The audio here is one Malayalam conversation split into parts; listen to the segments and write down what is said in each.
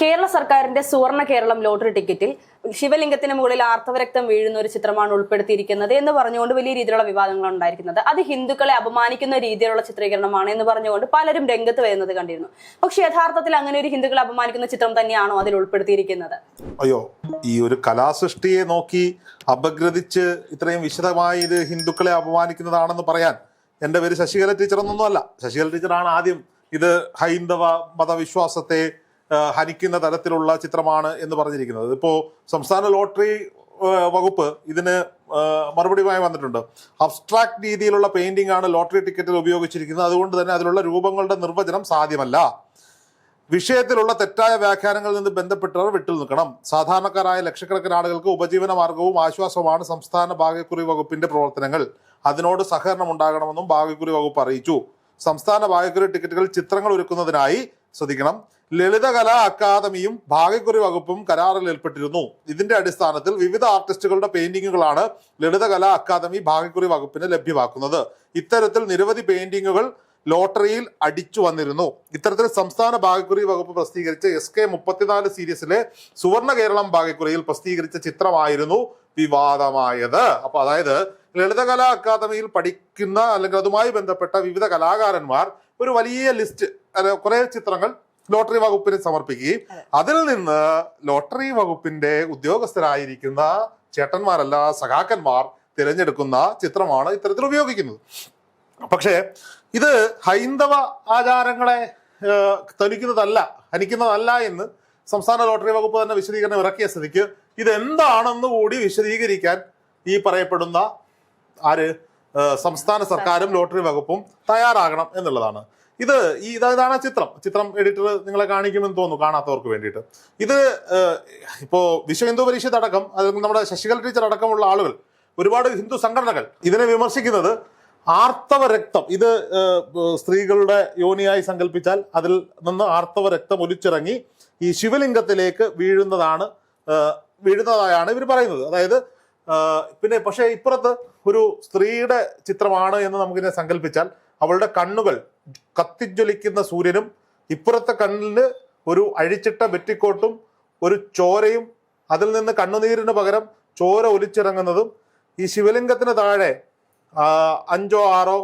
കേരള സർക്കാരിന്റെ സുവർണ കേരളം ലോട്ടറി ടിക്കറ്റിൽ ശിവലിംഗത്തിന് മുകളിൽ ആർത്തവരക്തം വീഴുന്ന ഒരു ചിത്രമാണ് ഉൾപ്പെടുത്തിയിരിക്കുന്നത് എന്ന് പറഞ്ഞുകൊണ്ട് വലിയ രീതിയിലുള്ള വിവാദങ്ങൾ ഉണ്ടായിരിക്കുന്നത്. അത് ഹിന്ദുക്കളെ അപമാനിക്കുന്ന രീതിയിലുള്ള ചിത്രീകരണമാണ് എന്ന് പറഞ്ഞുകൊണ്ട് പലരും രംഗത്ത് വരുന്നത് കണ്ടിരുന്നു. പക്ഷെ യഥാർത്ഥത്തിൽ അങ്ങനെ ഒരു ഹിന്ദുക്കളെ അപമാനിക്കുന്ന ചിത്രം തന്നെയാണോ അതിൽ ഉൾപ്പെടുത്തിയിരിക്കുന്നത്? അയ്യോ ഈ ഒരു കലാസൃഷ്ടിയെ നോക്കി അപഗ്രഥിച്ച് ഇത്രയും വിശദമായി ഇത് ഹിന്ദുക്കളെ അപമാനിക്കുന്നതാണെന്ന് പറയാൻ എന്റെ പേര് ശശികല ടീച്ചർ എന്നൊന്നുമല്ല ശശികല ടീച്ചറാണ് ആദ്യം ഇത് ഹൈന്ദവ മതവിശ്വാസത്തെ ഹനിക്കുന്ന തരത്തിലുള്ള ചിത്രമാണ് എന്ന് പറഞ്ഞിരിക്കുന്നത്. ഇപ്പോൾ സംസ്ഥാന ലോട്ടറി വകുപ്പ് ഇതിന് മറുപടിയുമായി വന്നിട്ടുണ്ട്. അബ്സ്ട്രാക്ട് രീതിയിലുള്ള പെയിന്റിംഗ് ആണ് ലോട്ടറി ടിക്കറ്റിൽ ഉപയോഗിച്ചിരിക്കുന്നത്. അതുകൊണ്ട് തന്നെ അതിലുള്ള രൂപങ്ങളുടെ നിർവചനം സാധ്യമല്ല. വിഷയത്തിലുള്ള തെറ്റായ വ്യാഖ്യാനങ്ങളിൽ നിന്ന് ബന്ധപ്പെട്ടവർ വിട്ടു നിൽക്കണം. സാധാരണക്കാരായ ലക്ഷക്കണക്കിന് ആളുകൾക്ക് ഉപജീവന മാർഗവും ആശ്വാസവുമാണ് സംസ്ഥാന ഭാഗ്യക്കുറി വകുപ്പിന്റെ പ്രവർത്തനങ്ങൾ. അതിനോട് സഹകരണം ഉണ്ടാകണമെന്നും ഭാഗ്യക്കുറി വകുപ്പ് അറിയിച്ചു. സംസ്ഥാന ഭാഗ്യക്കുറി ടിക്കറ്റുകൾ ചിത്രങ്ങൾ ഒരുക്കുന്നതിനായി ശ്രദ്ധിക്കണം. ലളിതകലാ അക്കാദമിയും ഭാഗ്യക്കുറി വകുപ്പും കരാറിൽ ഏർപ്പെട്ടിരുന്നു. ഇതിന്റെ അടിസ്ഥാനത്തിൽ വിവിധ ആർട്ടിസ്റ്റുകളുടെ പെയിന്റിങ്ങുകളാണ് ലളിതകലാ അക്കാദമി ഭാഗ്യക്കുറി വകുപ്പിന് ലഭ്യമാക്കുന്നത്. ഇത്തരത്തിൽ നിരവധി പെയിന്റിങ്ങുകൾ ലോട്ടറിയിൽ അടിച്ചു വന്നിരുന്നു. ഇത്തരത്തിൽ സംസ്ഥാന ഭാഗ്യക്കുറി വകുപ്പ് പ്രസിദ്ധീകരിച്ച എസ് കെ മുപ്പത്തിനാല് സീരീസിലെ സുവർണ കേരളം ഭാഗ്യക്കുറിയിൽ പ്രസിദ്ധീകരിച്ച ചിത്രമായിരുന്നു വിവാദമായത്. അപ്പൊ അതായത് ലളിതകലാ അക്കാദമിയിൽ പഠിക്കുന്ന അല്ലെങ്കിൽ അതുമായി ബന്ധപ്പെട്ട വിവിധ കലാകാരന്മാർ ഒരു വലിയ ലിസ്റ്റ് കുറെ ചിത്രങ്ങൾ ലോട്ടറി വകുപ്പിന് സമർപ്പിക്കുകയും അതിൽ നിന്ന് ലോട്ടറി വകുപ്പിന്റെ ഉദ്യോഗസ്ഥരായിരിക്കുന്ന ചേട്ടന്മാരല്ല സഖാക്കന്മാർ തിരഞ്ഞെടുക്കുന്ന ചിത്രമാണ് ഇത്തരത്തിൽ ഉപയോഗിക്കുന്നത്. പക്ഷേ ഇത് ഹൈന്ദവ ആചാരങ്ങളെ തനിക്കുന്നതല്ല ഹനിക്കുന്നതല്ല എന്ന് സംസ്ഥാന ലോട്ടറി വകുപ്പ് തന്നെ വിശദീകരണം ഇറക്കിയ സ്ഥിതിക്ക് ഇതെന്താണെന്ന് കൂടി വിശദീകരിക്കാൻ ഈ പറയപ്പെടുന്ന ആര് സംസ്ഥാന സർക്കാരും ലോട്ടറി വകുപ്പും തയ്യാറാകണം എന്നുള്ളതാണ്. ഇത് ഈ ഇതാണ് ആ ചിത്രം. ചിത്രം എഡിറ്റർ നിങ്ങളെ കാണിക്കുമെന്ന് തോന്നുന്നു കാണാത്തവർക്ക് വേണ്ടിയിട്ട്. ഇത് ഇപ്പോൾ ഇപ്പോ വിശ്വ ഹിന്ദു പരിഷത്ത് അടക്കം അത് നമ്മുടെ ശശികല ടീച്ചർ അടക്കമുള്ള ആളുകൾ ഒരുപാട് ഹിന്ദു സംഘടനകൾ ഇതിനെ വിമർശിക്കുന്നത് ആർത്തവ രക്തം. ഇത് സ്ത്രീകളുടെ യോനിയായി സങ്കല്പിച്ചാൽ അതിൽ നിന്ന് ആർത്തവ രക്തം ഒലിച്ചിറങ്ങി ഈ ശിവലിംഗത്തിലേക്ക് വീഴുന്നതാണ് വീഴുന്നതായാണ് ഇവർ പറയുന്നത്. അതായത് പിന്നെ പക്ഷേ ഇപ്പുറത്ത് ഒരു സ്ത്രീയുടെ ചിത്രമാണ് എന്ന് നമുക്കിതിനെ സങ്കല്പിച്ചാൽ അവളുടെ കണ്ണുകൾ കത്തിജ്വലിക്കുന്ന സൂര്യനും ഇപ്പുറത്തെ കണ്ണിന് ഒരു അഴിച്ചിട്ട വെറ്റിക്കോട്ടും ഒരു ചോരയും അതിൽ നിന്ന് കണ്ണുനീരിന് പകരം ചോര ഒലിച്ചിറങ്ങുന്നതും ഈ ശിവലിംഗത്തിന് താഴെ അഞ്ചോ ആറോ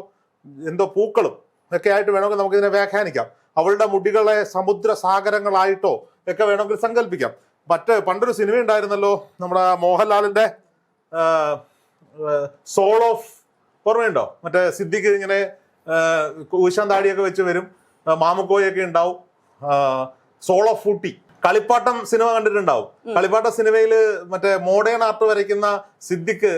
എന്തോ പൂക്കളും ഒക്കെ ആയിട്ട് വേണമെങ്കിൽ നമുക്കിതിനെ വ്യാഖ്യാനിക്കാം. അവളുടെ മുടികളെ സമുദ്ര സാഗരങ്ങളായിട്ടോ ഒക്കെ വേണമെങ്കിൽ സങ്കല്പിക്കാം. മറ്റേ പണ്ടൊരു സിനിമ ഉണ്ടായിരുന്നല്ലോ നമ്മുടെ മോഹൻലാലിന്റെ സോൾ ഓഫ് ഓർമ്മയുണ്ടോ? മറ്റേ സിദ്ദിഖ് ഇങ്ങനെ താടിയൊക്കെ വെച്ച് വരും. മാമുക്കോയൊക്കെ ഉണ്ടാവും. സോളോ ഫൂട്ടി കളിപ്പാട്ടം സിനിമ കണ്ടിട്ടുണ്ടാവും. കളിപ്പാട്ട സിനിമയിൽ മറ്റേ മോഡേൺ ആർട്ട് വരയ്ക്കുന്ന സിദ്ദിഖ്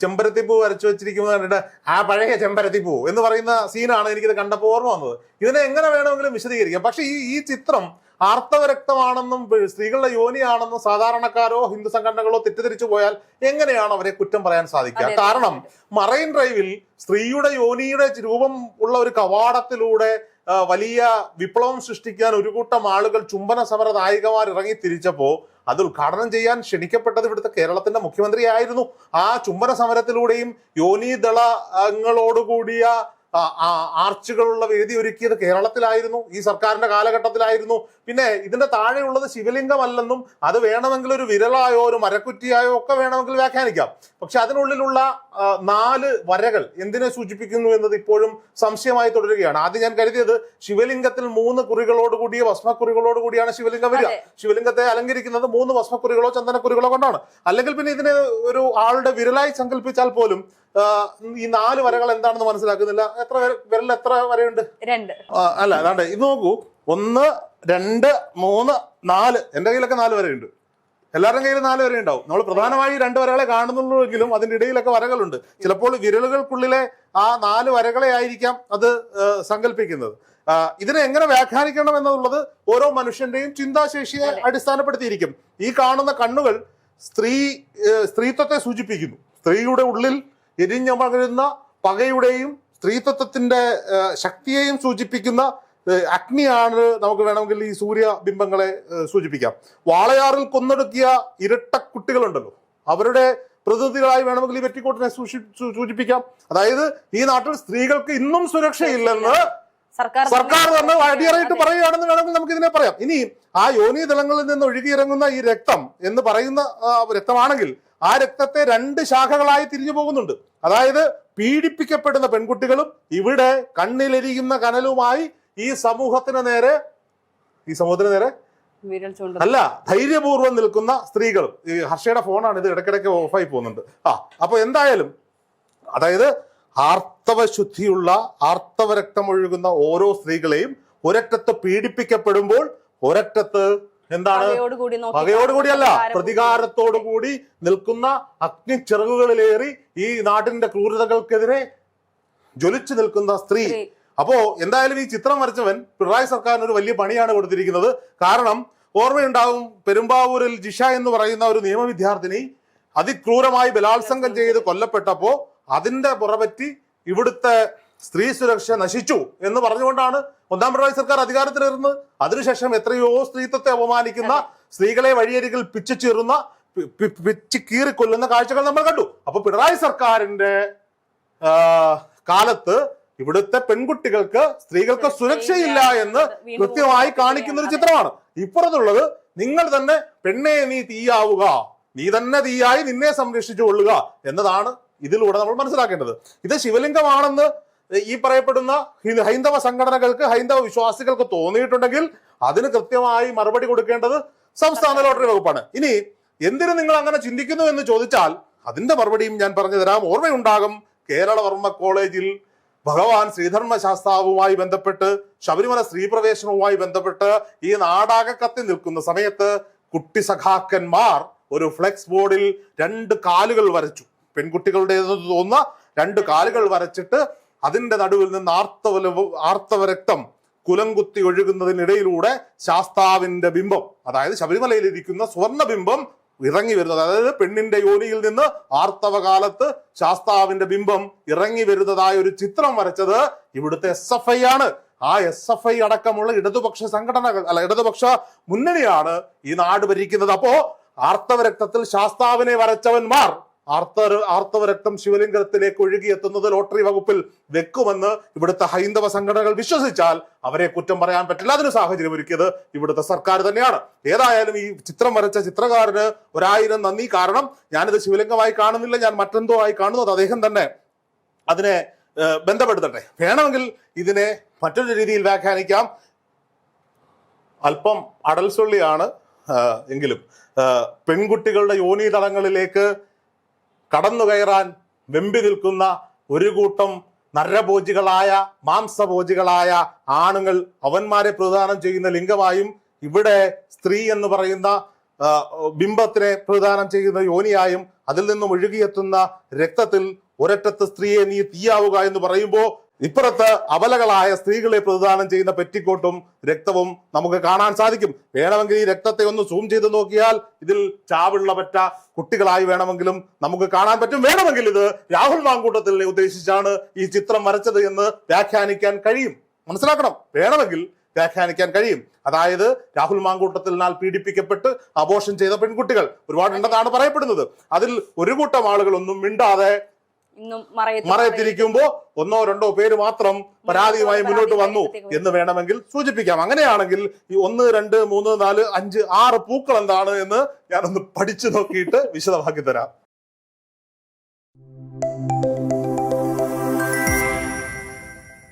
ചെമ്പരത്തിപ്പൂ വരച്ചു വെച്ചിരിക്കുന്നത് കണ്ടിട്ട് ആ പഴയ ചെമ്പരത്തിപ്പൂ എന്ന് പറയുന്ന സീനാണ് എനിക്കിത് കണ്ടപ്പോൾ ഓർമ്മ വന്നത്. ഇതിനെ എങ്ങനെ വേണമെങ്കിലും വിശദീകരിക്കാം. പക്ഷെ ഈ ഈ ചിത്രം ആർത്തവരക്തമാണെന്നും സ്ത്രീകളുടെ യോനിയാണെന്നും സാധാരണക്കാരോ ഹിന്ദു സംഘടനകളോ തെറ്റിദ്ധരിച്ചു പോയാൽ എങ്ങനെയാണ് അവരെ കുറ്റം പറയാൻ സാധിക്കുക? കാരണം മറൈൻ ഡ്രൈവിൽ സ്ത്രീയുടെ യോനിയുടെ രൂപം ഉള്ള ഒരു കവാടത്തിലൂടെ വലിയ വിപ്ലവം സൃഷ്ടിക്കാൻ ഒരു കൂട്ടം ആളുകൾ ചുംബന സമര നായികമാർ ഇറങ്ങി തിരിച്ചപ്പോ അത് ഉദ്ഘാടനം ചെയ്യാൻ ക്ഷണിക്കപ്പെട്ടത് ഇവിടുത്തെ കേരളത്തിന്റെ മുഖ്യമന്ത്രിയായിരുന്നു. ആ ചുംബന സമരത്തിലൂടെയും യോനി ദളങ്ങളോടുകൂടിയ ആ, ആ, ആർച്ചുകളുള്ള വേദി ഒരുക്കിയത് കേരളത്തിലായിരുന്നു ഈ സർക്കാരിന്റെ കാലഘട്ടത്തിലായിരുന്നു. പിന്നെ ഇതിന്റെ താഴെയുള്ളത് ശിവലിംഗമല്ലെന്നും അത് വേണമെങ്കിൽ ഒരു വിരലായോ ഒരു മരക്കുറ്റിയായോ ഒക്കെ വേണമെങ്കിൽ വ്യാഖ്യാനിക്കാം. പക്ഷെ അതിനുള്ളിലുള്ള നാല് വരകൾ എന്തിനെ സൂചിപ്പിക്കുന്നു എന്നത് ഇപ്പോഴും സംശയമായി തുടരുകയാണ്. ആദ്യം ഞാൻ കരുതിയത് ശിവലിംഗത്തിൽ മൂന്ന് കുറികളോട് കൂടിയ ഭസ്മക്കുറികളോട് കൂടിയാണ് ശിവലിംഗം വരിക. ശിവലിംഗത്തെ അലങ്കരിക്കുന്നത് മൂന്ന് ഭസ്മക്കുറികളോ ചന്ദനക്കുറികളോ കൊണ്ടാണ്. അല്ലെങ്കിൽ പിന്നെ ഇതിനെ ഒരു ആളുടെ വിരലായി സങ്കല്പിച്ചാൽ പോലും ഈ നാല് വരകൾ എന്താണെന്ന് മനസ്സിലാക്കുന്നില്ല. എത്ര വര- വിരൽ എത്ര വരയുണ്ട്? രണ്ട്. അല്ല അതാണ്ട്. ഇത് നോക്കൂ. ഒന്ന് രണ്ട് മൂന്ന് നാല്. എന്റെ കയ്യിലൊക്കെ നാല് വരയുണ്ട്. എല്ലാവരുടെയും കയ്യിൽ നാല് വരെ ഉണ്ടാവും നമ്മൾ പ്രധാനമായി രണ്ട് വരകളെ കാണുന്നുള്ളൂ എങ്കിലും അതിന്റെ ഇടയിലൊക്കെ വരകളുണ്ട്. ചിലപ്പോൾ വിരലുകൾക്കുള്ളിലെ ആ നാല് വരകളെ ആയിരിക്കാം അത് സങ്കല്പിക്കുന്നത്. ഇതിനെ എങ്ങനെ വ്യാഖ്യാനിക്കണം എന്നുള്ളത് ഓരോ മനുഷ്യന്റെയും ചിന്താശേഷിയെ അടിസ്ഥാനപ്പെടുത്തിയിരിക്കും. ഈ കാണുന്ന കണ്ണുകൾ സ്ത്രീ സ്ത്രീത്വത്തെ സൂചിപ്പിക്കുന്നു. സ്ത്രീയുടെ ഉള്ളിൽ എരിഞ്ഞമകരുന്ന പകയുടെയും സ്ത്രീത്വത്തിന്റെ ശക്തിയെയും സൂചിപ്പിക്കുന്ന അഗ്നിയാണ് നമുക്ക് വേണമെങ്കിൽ ഈ സൂര്യബിംബങ്ങളെ സൂചിപ്പിക്കാം. വാളയാറിൽ കൊന്നൊടുക്കിയ ഇരട്ട കുട്ടികളുണ്ടല്ലോ. അവരുടെ പ്രതിനിധികളായി വേണമെങ്കിൽ ഈ വെറ്റിക്കോട്ടിനെ സൂക്ഷി- സൂചിപ്പിക്കാം. അതായത് ഈ നാട്ടിൽ സ്ത്രീകൾക്ക് ഇന്നും സുരക്ഷയില്ലെന്ന് സർക്കാർ തന്നെ അടിയറായിട്ട് പറയുകയാണെന്ന് വേണമെങ്കിൽ നമുക്ക് ഇതിനെ പറയാം. ഇനി ആ യോനി തലങ്ങളിൽ നിന്ന് ഒഴുകിയിറങ്ങുന്ന ഈ രക്തം എന്ന് പറയുന്ന രക്തമാണെങ്കിൽ ആ രക്തത്തെ രണ്ട് ശാഖകളായി തിരിഞ്ഞു പോകുന്നുണ്ട്. അതായത് പീഡിപ്പിക്കപ്പെടുന്ന പെൺകുട്ടികളും ഇവിടെ കണ്ണിലെരിയുന്ന കനലുമായി ഈ സമൂഹത്തിന് നേരെ ഈ സമൂഹത്തിന് നേരെ അല്ല ധൈര്യപൂർവം നിൽക്കുന്ന സ്ത്രീകളും. ഈ ഹർഷയുടെ ഫോണാണ് ഇത് ഇടയ്ക്കിടയ്ക്ക് ഓഫായി പോകുന്നുണ്ട്. ആ അപ്പൊ എന്തായാലും അതായത് ആർത്തവ ശുദ്ധിയുള്ള ആർത്തവ രക്തമൊഴുകുന്ന ഓരോ സ്ത്രീകളെയും ഒരറ്റത്ത് പീഡിപ്പിക്കപ്പെടുമ്പോൾ ഒരറ്റത്ത് എന്താണ്? പകയോട് കൂടിയല്ല പകയോടുകൂടിയല്ല പ്രതികാരം പ്രതികാരത്തോടു കൂടി നിൽക്കുന്ന അഗ്നി ചിറകുകളിലേറി ഈ നാടിന്റെ ക്രൂരതകൾക്കെതിരെ ജ്വലിച്ചു നിൽക്കുന്ന സ്ത്രീ. സ്ത്രീ. അപ്പോ എന്തായാലും ഈ ചിത്രം വരച്ചവൻ പിണറായി സർക്കാരിന് ഒരു വലിയ പണിയാണ് കൊടുത്തിരിക്കുന്നത്. കാരണം ഓർമ്മയുണ്ടാവും പെരുമ്പാവൂരിൽ ജിഷ എന്ന് പറയുന്ന ഒരു നിയമ വിദ്യാർത്ഥിനി അതിക്രൂരമായി ബലാത്സംഗം ചെയ്ത് കൊല്ലപ്പെട്ടപ്പോ അതിന്റെ പുറപറ്റി ഇവിടുത്തെ സ്ത്രീ സുരക്ഷ നശിച്ചു എന്ന് പറഞ്ഞുകൊണ്ടാണ് ഒന്നാം പിണറായി സർക്കാർ അധികാരത്തിലിരുന്നത്. അതിനുശേഷം എത്രയോ സ്ത്രീത്വത്തെ അപമാനിക്കുന്ന സ്ത്രീകളെ വഴിയരികിൽ പിച്ചു ചീറുന്ന പിച്ച് കീറിക്കൊല്ലുന്ന കാഴ്ചകൾ നമ്മൾ കണ്ടു. അപ്പൊ പിണറായി സർക്കാരിന്റെ കാലത്ത് ഇവിടുത്തെ പെൺകുട്ടികൾക്ക് സ്ത്രീകൾക്ക് സുരക്ഷയില്ല എന്ന് കൃത്യമായി കാണിക്കുന്ന ഒരു ചിത്രമാണ്. ഇപ്പുറത്തുള്ളത് നിങ്ങൾ തന്നെ പെണ്ണെ നീ തീയാവുക. നീ തന്നെ തീയായി നിന്നെ സംരക്ഷിച്ചു കൊള്ളുക എന്നതാണ് ഇതിലൂടെ നമ്മൾ മനസ്സിലാക്കേണ്ടത്. ഇത് ശിവലിംഗമാണെന്ന് ഈ പറയപ്പെടുന്ന ഹൈന്ദവ സംഘടനകൾക്ക് ഹൈന്ദവ വിശ്വാസികൾക്ക് തോന്നിയിട്ടുണ്ടെങ്കിൽ അതിന് കൃത്യമായി മറുപടി കൊടുക്കേണ്ടത് സംസ്ഥാന ലോട്ടറി വകുപ്പാണ്. ഇനി എന്തിനു നിങ്ങൾ അങ്ങനെ ചിന്തിക്കുന്നു എന്ന് ചോദിച്ചാൽ അതിന്റെ മറുപടിയും ഞാൻ പറഞ്ഞു തരാം. ഓർമ്മയുണ്ടാകും കേരളവർമ്മ കോളേജിൽ ഭഗവാൻ ശ്രീധർമ്മശാസ്താവുമായി ബന്ധപ്പെട്ട് ശബരിമല സ്ത്രീപ്രവേശനവുമായി ബന്ധപ്പെട്ട് ഈ നാടാകെ കത്തി നിൽക്കുന്ന സമയത്ത് കുട്ടി സഖാക്കന്മാർ ഒരു ഫ്ലെക്സ് ബോർഡിൽ രണ്ട് കാലുകൾ വരച്ചു. പെൺകുട്ടികളുടേതെന്ന് തോന്നുന്ന രണ്ട് കാലുകൾ വരച്ചിട്ട് അതിന്റെ നടുവിൽ നിന്ന് ആർത്തവ ആർത്തവ രക്തം കുലംകുത്തി ഒഴുകുന്നതിനിടയിലൂടെ ശാസ്താവിന്റെ ബിംബം അതായത് ശബരിമലയിൽ ഇരിക്കുന്ന സുവർണ ബിംബം ഇറങ്ങി വരുന്നത്. അതായത് പെണ്ണിന്റെ യോനിയിൽ നിന്ന് ആർത്തവ കാലത്ത് ശാസ്താവിന്റെ ബിംബം ഇറങ്ങി വരുന്നതായ ഒരു ചിത്രം വരച്ചത് ഇവിടുത്തെ എസ് എഫ് ഐ ആണ്. ആ എസ് എഫ് ഐ അടക്കമുള്ള ഇടതുപക്ഷ സംഘടനകൾ അല്ല ഇടതുപക്ഷ മുന്നണിയാണ് ഈ നാട് ഭരിക്കുന്നത്. അപ്പോ ആർത്തവരക്തത്തിൽ ശാസ്താവിനെ വരച്ചവന്മാർ ആർത്തവ ആർത്തവ രക്തം ശിവലിംഗത്തിലേക്ക് ഒഴുകിയെത്തുന്നത് ലോട്ടറി വകുപ്പിൽ വെക്കുമെന്ന് ഇവിടുത്തെ ഹൈന്ദവ സംഘടനകൾ വിശ്വസിച്ചാൽ അവരെ കുറ്റം പറയാൻ പറ്റില്ല. അതിന് സാഹചര്യം ഒരുക്കിയത് ഇവിടുത്തെ സർക്കാർ തന്നെയാണ്. ഏതായാലും ഈ ചിത്രം വരച്ച ചിത്രകാരന് ഒരായിരം നന്ദി. കാരണം ഞാനിത് ശിവലിംഗമായി കാണുന്നില്ല ഞാൻ മറ്റെന്തോ ആയി കാണുന്നത് അദ്ദേഹം തന്നെ അതിനെ ബന്ധപ്പെടുത്തട്ടെ. വേണമെങ്കിൽ ഇതിനെ മറ്റൊരു രീതിയിൽ വ്യാഖ്യാനിക്കാം. അല്പം അടൽസൊള്ളിയാണ് എങ്കിലും പെൺകുട്ടികളുടെ യോനിതളങ്ങളിലേക്ക് കടന്നു കയറാൻ വെമ്പി നിൽക്കുന്ന ഒരു കൂട്ടം നരഭോജികളായ മാംസഭോജികളായ ആണുങ്ങൾ അവന്മാരെ പ്രദാനം ചെയ്യുന്ന ലിംഗമായും ഇവിടെ സ്ത്രീ എന്ന് പറയുന്ന ബിംബത്തിനെ പ്രദാനം ചെയ്യുന്ന യോനിയായും അതിൽ നിന്നും ഒഴുകിയെത്തുന്ന രക്തത്തിൽ ഒരറ്റത്ത് സ്ത്രീയെ നീ തീയാവുക എന്ന് പറയുമ്പോൾ ഇപ്പുറത്ത് അവലകളായ സ്ത്രീകളെ പ്രതിദാനം ചെയ്യുന്ന പെറ്റിക്കോട്ടും രക്തവും നമുക്ക് കാണാൻ സാധിക്കും. വേണമെങ്കിൽ ഈ രക്തത്തെ ഒന്ന് സൂം ചെയ്ത് നോക്കിയാൽ ഇതിൽ ചാവുള്ള പറ്റ കുട്ടികളായി വേണമെങ്കിലും നമുക്ക് കാണാൻ പറ്റും. വേണമെങ്കിൽ ഇത് രാഹുൽ മാങ്കൂട്ടത്തിനെ ഉദ്ദേശിച്ചാണ് ഈ ചിത്രം വരച്ചത് എന്ന് വ്യാഖ്യാനിക്കാൻ കഴിയും. മനസ്സിലാക്കണം? വേണമെങ്കിൽ വ്യാഖ്യാനിക്കാൻ കഴിയും. അതായത് രാഹുൽ മാങ്കൂട്ടത്തിനാൽ പീഡിപ്പിക്കപ്പെട്ട് അബോഷൻ ചെയ്ത പെൺകുട്ടികൾ. ഒരുപാടുണ്ടെന്നാണ് പറയപ്പെടുന്നത്. അതിൽ ഒരു കൂട്ടം ആളുകളൊന്നും മിണ്ടാതെ മറയത്തിരിക്കുമ്പോ ഒന്നോ രണ്ടോ പേര് മാത്രം പരാതിയുമായി മുന്നോട്ട് വന്നു എന്ന് വേണമെങ്കിൽ സൂചിപ്പിക്കാം. അങ്ങനെയാണെങ്കിൽ ഈ ഒന്ന് രണ്ട് മൂന്ന് നാല് അഞ്ച് ആറ് പൂക്കൾ എന്താണ് എന്ന് ഞാനൊന്ന് പഠിച്ചു നോക്കിയിട്ട് വിശദമാക്കി തരാം.